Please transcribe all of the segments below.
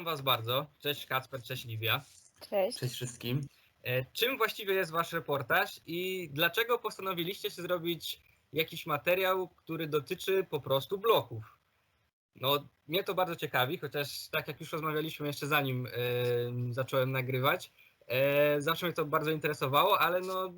witam Was bardzo. Cześć Kacper, cześć Livia. Cześć. Cześć wszystkim. E, Czym właściwie jest Wasz reportaż i dlaczego postanowiliście się zrobić jakiś materiał, który dotyczy po prostu bloków? No, mnie to bardzo ciekawi, chociaż tak jak już rozmawialiśmy jeszcze zanim e, zacząłem nagrywać, e, zawsze mnie to bardzo interesowało, ale no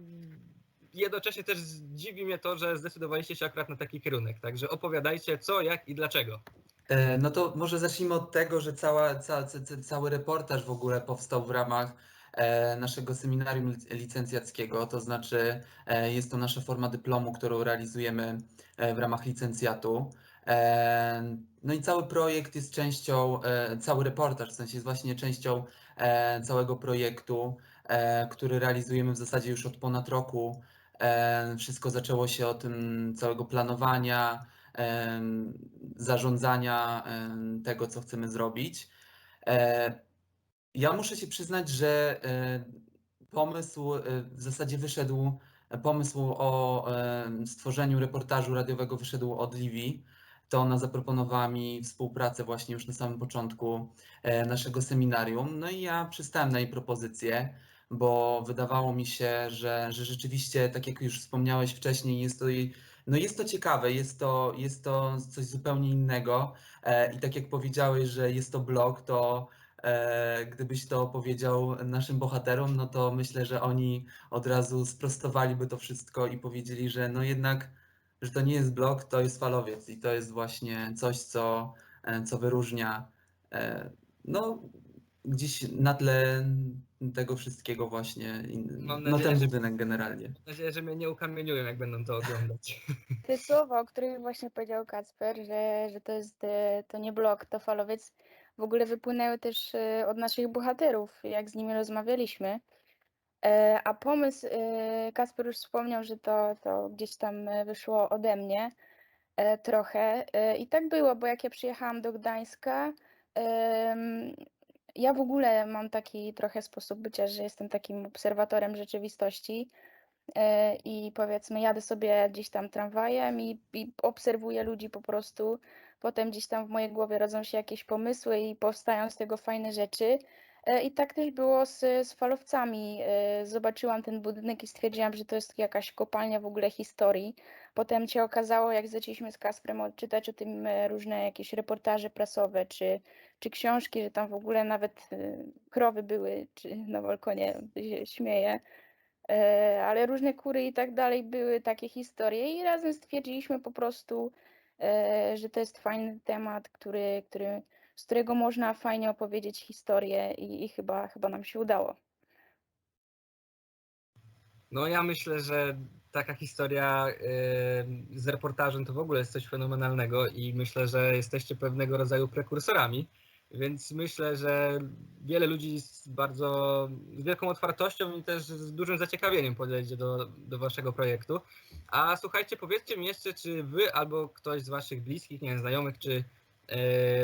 jednocześnie też dziwi mnie to, że zdecydowaliście się akurat na taki kierunek. Także opowiadajcie co, jak i dlaczego. E, No to może zacznijmy od tego, że cała, ca, ca, ca- cały reportaż w ogóle powstał w ramach e, naszego seminarium lic- licencjackiego, to znaczy e, jest to nasza forma dyplomu, którą realizujemy w ramach licencjatu. No i cały projekt jest częścią, cały reportaż w sensie jest właśnie częścią całego projektu, który realizujemy w zasadzie już od ponad roku. Wszystko zaczęło się od całego planowania, zarządzania tego, co chcemy zrobić. E, Ja muszę się przyznać, że e, pomysł e, w zasadzie wyszedł, pomysł o stworzeniu reportażu radiowego wyszedł od Livi. To ona zaproponowała mi współpracę właśnie już na samym początku naszego seminarium. No i ja przystałem na jej propozycję, bo wydawało mi się, że, że rzeczywiście, tak jak już wspomniałeś wcześniej, jest to no jest to ciekawe, jest to, jest to coś zupełnie innego e, i tak jak powiedziałeś, że jest to blog, to e, gdybyś to powiedział naszym bohaterom, no to myślę, że oni od razu sprostowaliby to wszystko i powiedzieli, że no jednak, że to nie jest blog, to jest falowiec i to jest właśnie coś, co, e, co wyróżnia no gdzieś na tle tego wszystkiego właśnie, Mam no nadzieję, ten budynek generalnie. Mam nadzieję, że mnie nie ukamieniują, jak będą to oglądać. Te słowa, o których właśnie powiedział Kacper, że, że to jest e, to nie blok, to falowiec, w ogóle wypłynęły też e, od naszych bohaterów, jak z nimi rozmawialiśmy. E, A pomysł, Kacper już wspomniał, że to, to gdzieś tam wyszło ode mnie trochę. I tak było, bo jak ja przyjechałam do Gdańska, ja w ogóle mam taki trochę sposób bycia, że jestem takim obserwatorem rzeczywistości. e, i powiedzmy jadę sobie gdzieś tam tramwajem i, i obserwuję ludzi po prostu. Potem gdzieś tam w mojej głowie rodzą się jakieś pomysły i powstają z tego fajne rzeczy. E, I tak też było z, z falowcami. E, Zobaczyłam ten budynek i stwierdziłam, że to jest jakaś kopalnia w ogóle historii. Potem się okazało, jak zaczęliśmy z Kasprem czytać o tym e, różne jakieś reportaże prasowe czy, czy książki, że tam w ogóle nawet krowy były, czy na balkonie się śmieję e, ale różne kury i tak dalej były takie historie i razem stwierdziliśmy po prostu, że to jest fajny temat, który, który, z którego można fajnie opowiedzieć historię i, i chyba, chyba nam się udało. No ja myślę, że taka historia e, z reportażem to w ogóle jest coś fenomenalnego i myślę, że jesteście pewnego rodzaju prekursorami, więc myślę, że wiele ludzi z bardzo z wielką otwartością i też z dużym zaciekawieniem podejdzie do, do waszego projektu. A słuchajcie, powiedzcie mi jeszcze, czy wy albo ktoś z waszych bliskich, nie wiem, znajomych, czy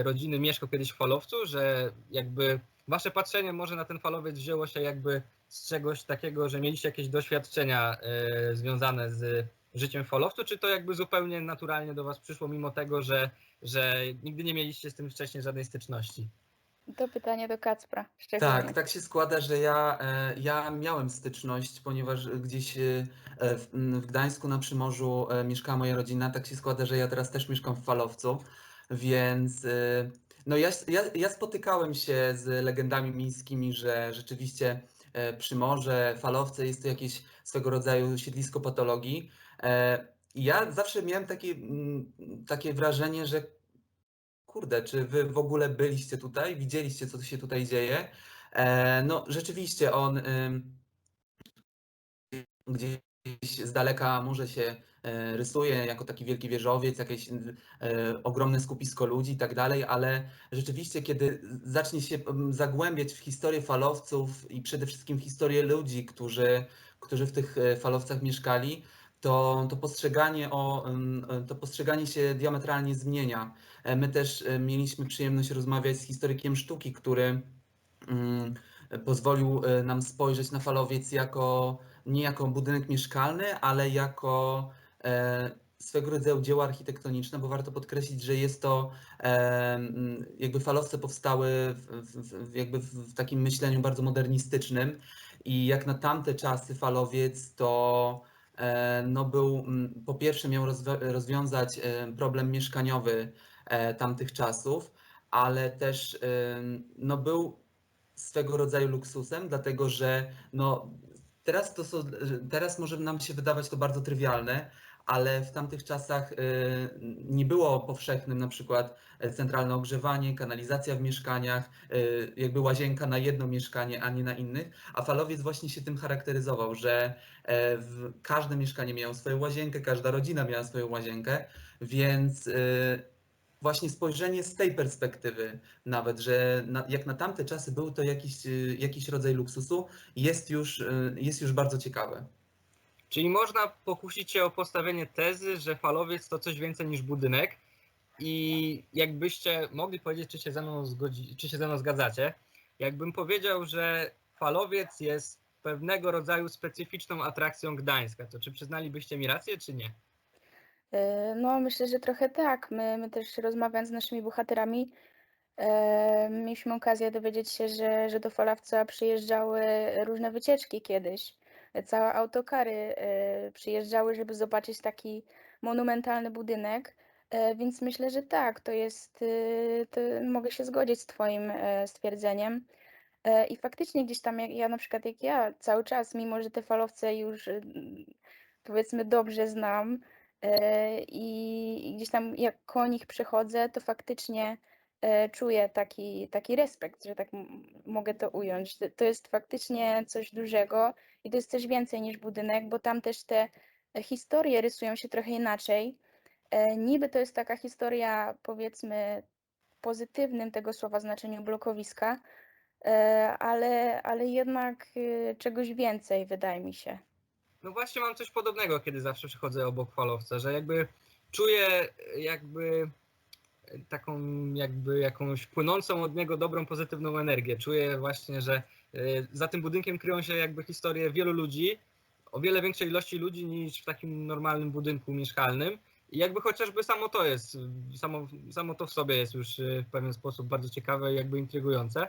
rodziny mieszkał kiedyś w falowcu, że jakby wasze patrzenie może na ten falowiec wzięło się jakby z czegoś takiego, że mieliście jakieś doświadczenia e, związane z życiem w falowcu, czy to jakby zupełnie naturalnie do was przyszło, mimo tego, że, że nigdy nie mieliście z tym wcześniej żadnej styczności? To pytanie do Kacpra. szczególnie. Tak, tak się składa, że ja, e, ja miałem styczność, ponieważ gdzieś e, w, Gdańsku na Przymorzu e, mieszkała moja rodzina. Tak się składa, że ja teraz też mieszkam w Falowcu, więc e, no ja, ja, ja spotykałem się z legendami miejskimi, że rzeczywiście e, Przymorze, Falowce jest to jakieś swego rodzaju siedlisko patologii. E, Ja zawsze miałem takie, mm, takie wrażenie, że kurde, czy wy w ogóle byliście tutaj, widzieliście, co się tutaj dzieje? E, no, rzeczywiście on ym, gdzieś z daleka może się e, rysuje jako taki wielki wieżowiec, jakieś e, ogromne skupisko ludzi i tak dalej, ale rzeczywiście, kiedy zacznie się zagłębiać w historię falowców i przede wszystkim w historię ludzi, którzy, którzy w tych e, falowcach mieszkali, to, to, postrzeganie o, to postrzeganie się diametralnie zmienia. My też mieliśmy przyjemność rozmawiać z historykiem sztuki, który mm, pozwolił nam spojrzeć na falowiec jako nie jako budynek mieszkalny, ale jako, e, swego rodzaju dzieło architektoniczne, bo warto podkreślić, że jest to em, jakby falowce powstały w, w, jakby w takim myśleniu bardzo modernistycznym i jak na tamte czasy falowiec to e, no był, po pierwsze miał rozwiązać e, problem mieszkaniowy e, tamtych czasów, ale też no był swego rodzaju luksusem, dlatego że no teraz to są, teraz może nam się wydawać to bardzo trywialne, ale w tamtych czasach y, nie było powszechnym na przykład e, centralne ogrzewanie, kanalizacja w mieszkaniach, y, jakby łazienka na jedno mieszkanie, a nie na innych, a falowiec właśnie się tym charakteryzował, że e, każde mieszkanie miało swoją łazienkę, każda rodzina miała swoją łazienkę, więc y, właśnie spojrzenie z tej perspektywy nawet, że na, jak na tamte czasy był to jakiś, y, jakiś rodzaj luksusu, jest już, y, jest już bardzo ciekawe. Czyli można pokusić się o postawienie tezy, że falowiec to coś więcej niż budynek. I jakbyście mogli powiedzieć, czy się ze mną, zgodzi, czy się ze mną zgadzacie, jakbym powiedział, że falowiec jest pewnego rodzaju specyficzną atrakcją Gdańska, to czy przyznalibyście mi rację, czy nie? E, No, myślę, że trochę tak. My, my też rozmawiając z naszymi bohaterami, e, mieliśmy okazję dowiedzieć się, że, że do Falawca przyjeżdżały różne wycieczki kiedyś. E, Całe autokary e, przyjeżdżały, żeby zobaczyć taki monumentalny budynek. E, Więc myślę, że tak, to jest, e, to mogę się zgodzić z Twoim e, stwierdzeniem. E, I faktycznie gdzieś tam, jak ja na przykład, jak ja cały czas, mimo że te falowce już e, powiedzmy dobrze znam, I i gdzieś tam jak koło nich przechodzę, to faktycznie e, czuję taki, taki respekt, że tak mogę to ująć. To- To jest faktycznie coś dużego i to jest coś więcej niż budynek, bo tam też te e, historie rysują się trochę inaczej. E, Niby to jest taka historia, powiedzmy, pozytywnym tego słowa znaczeniu blokowiska, e, ale, ale jednak e, czegoś więcej, wydaje mi się. No właśnie mam coś podobnego, kiedy zawsze przechodzę obok falowca, że jakby czuję jakby taką jakby jakąś płynącą od niego dobrą, pozytywną energię. Czuję właśnie, że y, za tym budynkiem kryją się jakby historie wielu ludzi, o wiele większej ilości ludzi niż w takim normalnym budynku mieszkalnym. I jakby chociażby samo to jest, samo, samo to w sobie jest już y, w pewien sposób bardzo ciekawe i jakby intrygujące.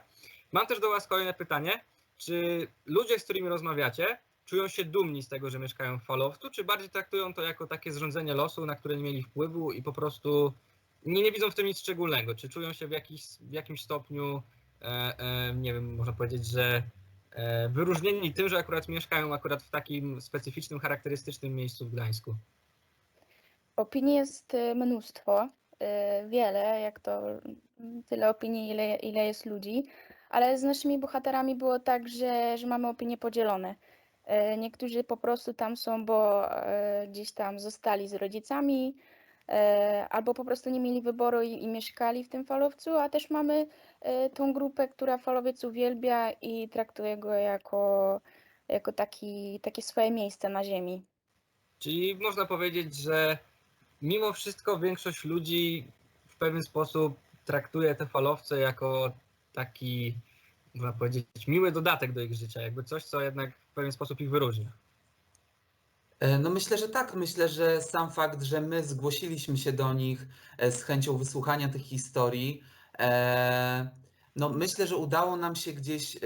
Mam też do Was kolejne pytanie. Czy ludzie, z którymi rozmawiacie, czują się dumni z tego, że mieszkają w falowcu, czy bardziej traktują to jako takie zrządzenie losu, na które nie mieli wpływu i po prostu nie, nie widzą w tym nic szczególnego? Czy czują się w, w jakimś stopniu, e, e, nie wiem, można powiedzieć, że e, wyróżnieni tym, że akurat mieszkają akurat w takim specyficznym, charakterystycznym miejscu w Gdańsku? Opinii jest y, mnóstwo, y, wiele, jak to tyle opinii, ile, ile jest ludzi, ale z naszymi bohaterami było tak, że, że mamy opinie podzielone. Y, Niektórzy po prostu tam są, bo y, gdzieś tam zostali z rodzicami, y, albo po prostu nie mieli wyboru i, i mieszkali w tym falowcu, a też mamy tą grupę, która falowiec uwielbia i traktuje go jako, jako taki, takie swoje miejsce na ziemi. Czyli można powiedzieć, że mimo wszystko większość ludzi w pewien sposób traktuje te falowce jako taki, można powiedzieć, miły dodatek do ich życia, jakby coś, co jednak w pewien sposób ich wyróżnia. E, No myślę, że tak. Myślę, że sam fakt, że my zgłosiliśmy się do nich e, z chęcią wysłuchania tych historii, e, no myślę, że udało nam się gdzieś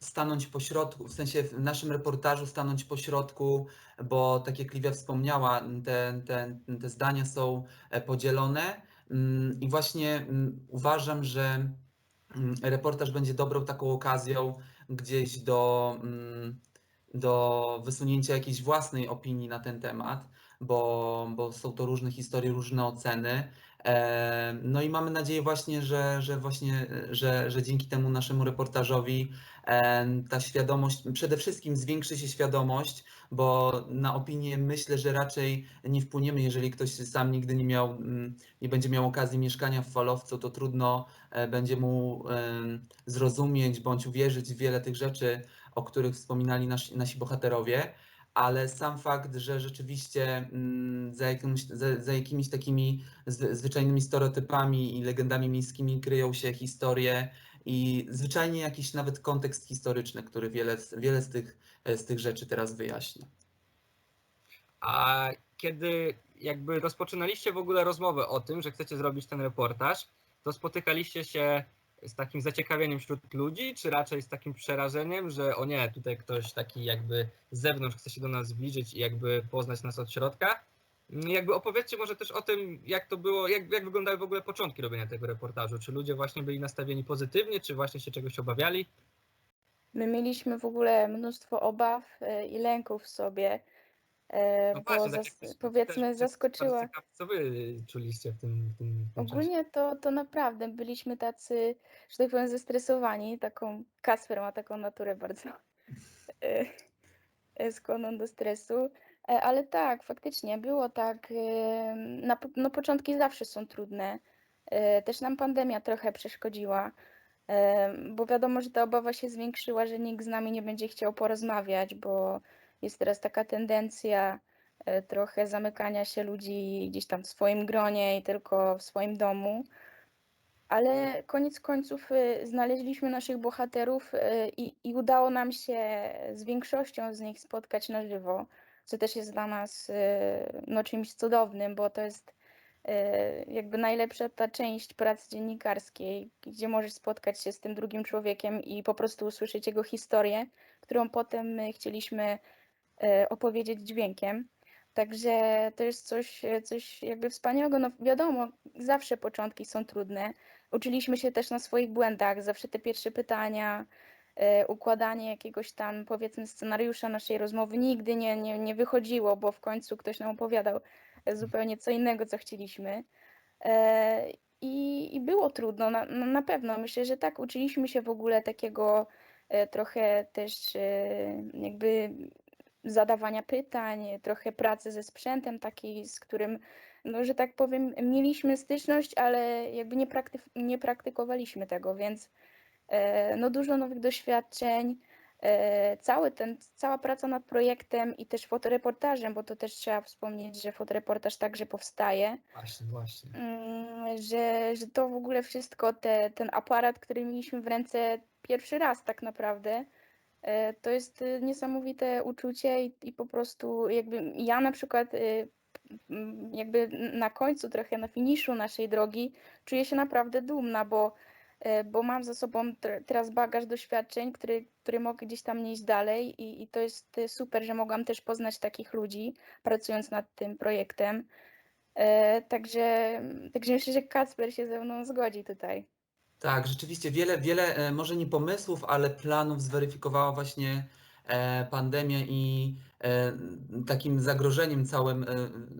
stanąć po środku, w sensie w naszym reportażu stanąć po środku, bo tak jak Livia wspomniała, te, te, te zdania są podzielone Mm, i właśnie mm, uważam, że reportaż będzie dobrą taką okazją gdzieś do mm, do wysunięcia jakiejś własnej opinii na ten temat, bo, bo są to różne historie, różne oceny. No i mamy nadzieję właśnie, że, że właśnie, że, że dzięki temu naszemu reportażowi ta świadomość, przede wszystkim zwiększy się świadomość, bo na opinię myślę, że raczej nie wpłyniemy, jeżeli ktoś sam nigdy nie miał, mm, nie będzie miał okazji mieszkania w falowcu, to trudno e, będzie mu zrozumieć bądź uwierzyć w wiele tych rzeczy, o których wspominali nasi, nasi bohaterowie, ale sam fakt, że rzeczywiście mm, za, jakimś, za, za jakimiś takimi zwyczajnymi stereotypami i legendami miejskimi kryją się historie i zwyczajnie jakiś nawet kontekst historyczny, który wiele, wiele z, tych, z tych rzeczy teraz wyjaśnia. A kiedy jakby rozpoczynaliście w ogóle rozmowę o tym, że chcecie zrobić ten reportaż, to spotykaliście się z takim zaciekawieniem wśród ludzi, czy raczej z takim przerażeniem, że o nie, tutaj ktoś taki jakby z zewnątrz chce się do nas zbliżyć i jakby poznać nas od środka? Jakby opowiedzcie może też o tym, jak to było, jak, jak wyglądały w ogóle początki robienia tego reportażu. Czy ludzie właśnie byli nastawieni pozytywnie, czy właśnie się czegoś obawiali? My mieliśmy w ogóle mnóstwo obaw e, i lęków w sobie, No bo właśnie, zas- powiedzmy zaskoczyła. Ciekawe, Co wy czuliście w tym, w tym, w tym czasie? Ogólnie to, to naprawdę byliśmy tacy, że tak powiem, zestresowani. Taką Kasper ma taką naturę bardzo e, e, skłonną do stresu. E, Ale tak, faktycznie było tak. e, Na, no, początki zawsze są trudne. E, Też nam pandemia trochę przeszkodziła, e, bo wiadomo, że ta obawa się zwiększyła, że nikt z nami nie będzie chciał porozmawiać, bo jest teraz taka tendencja e, trochę zamykania się ludzi gdzieś tam w swoim gronie i tylko w swoim domu. Ale koniec końców y, znaleźliśmy naszych bohaterów y, i, i udało nam się z większością z nich spotkać na żywo, co też jest dla nas no, czymś cudownym, bo to jest jakby najlepsza ta część pracy dziennikarskiej, gdzie możesz spotkać się z tym drugim człowiekiem i po prostu usłyszeć jego historię, którą potem my chcieliśmy opowiedzieć dźwiękiem. Także to jest coś, coś jakby wspaniałego. No wiadomo, zawsze początki są trudne. Uczyliśmy się też na swoich błędach, zawsze te pierwsze pytania, e, układanie jakiegoś tam powiedzmy scenariusza naszej rozmowy nigdy nie, nie, nie wychodziło, bo w końcu ktoś nam opowiadał e, zupełnie co innego, co chcieliśmy. E, I, i było trudno, na, na pewno. Myślę, że tak, uczyliśmy się w ogóle takiego e, trochę też e, jakby zadawania pytań, trochę pracy ze sprzętem, taki, z którym, no, że tak powiem, mieliśmy styczność, ale jakby nie, nie praktykowaliśmy tego, więc e, no, dużo nowych doświadczeń. e, Cały ten, cała praca nad projektem i też fotoreportażem, bo to też trzeba wspomnieć, że fotoreportaż także powstaje, Właśnie, właśnie. mm, że, że to w ogóle wszystko, te, ten aparat, który mieliśmy w ręce pierwszy raz tak naprawdę, to jest e, niesamowite uczucie i, i po prostu jakby ja na przykład e, m, jakby na końcu, trochę na finiszu naszej drogi czuję się naprawdę dumna, bo, e, bo mam za sobą teraz bagaż doświadczeń, który, który mogę gdzieś tam nieść dalej i, i to jest e, super, że mogłam też poznać takich ludzi pracując nad tym projektem. E, Także, także myślę, że Kacper się ze mną zgodzi tutaj. Tak, rzeczywiście wiele, wiele, e, może nie pomysłów, ale planów zweryfikowała właśnie e, pandemia i e, takim zagrożeniem całym,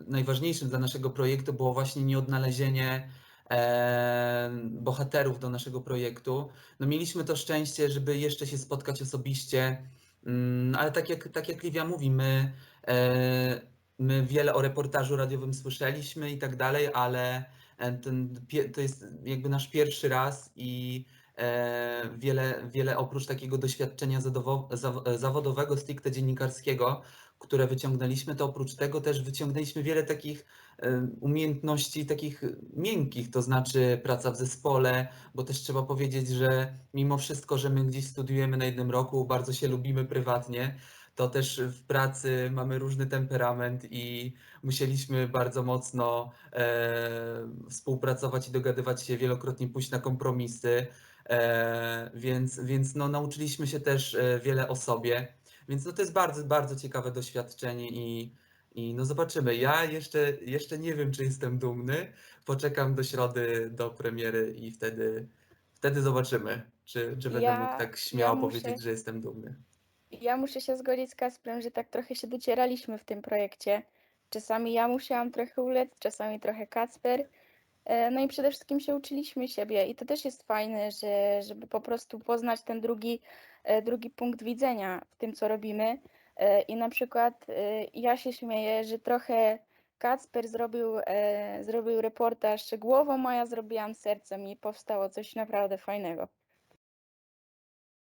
najważniejszym dla naszego projektu było właśnie nieodnalezienie bohaterów do naszego projektu. No mieliśmy to szczęście, żeby jeszcze się spotkać osobiście, mm, ale tak jak, tak jak Livia mówi, my, my wiele o reportażu radiowym słyszeliśmy i tak dalej, ale ten, pie- to jest jakby nasz pierwszy raz i e, wiele, wiele oprócz takiego doświadczenia zaw- zawodowego, stricte dziennikarskiego, które wyciągnęliśmy, to oprócz tego też wyciągnęliśmy wiele takich e, umiejętności takich miękkich, to znaczy praca w zespole, bo też trzeba powiedzieć, że mimo wszystko, że my gdzieś studiujemy na jednym roku, bardzo się lubimy prywatnie, to też w pracy mamy różny temperament i musieliśmy bardzo mocno e, współpracować i dogadywać się, wielokrotnie pójść na kompromisy, e, więc, więc no, nauczyliśmy się też e, wiele o sobie, więc no, to jest bardzo, bardzo ciekawe doświadczenie i, i no zobaczymy. Ja jeszcze, jeszcze nie wiem, czy jestem dumny, poczekam do środy, do premiery i wtedy, wtedy zobaczymy, czy, czy będę Ja- mógł tak śmiało ja muszę- powiedzieć, że jestem dumny. Ja muszę się zgodzić z Kasprem, że tak trochę się docieraliśmy w tym projekcie. Czasami ja musiałam trochę ulec, czasami trochę Kacper. E, No i przede wszystkim się uczyliśmy siebie i to też jest fajne, że, żeby po prostu poznać ten drugi, e, drugi punkt widzenia w tym, co robimy. E, I na przykład ja się śmieję, że trochę Kacper zrobił, zrobił reportaż głową, a ja zrobiłam sercem i powstało coś naprawdę fajnego.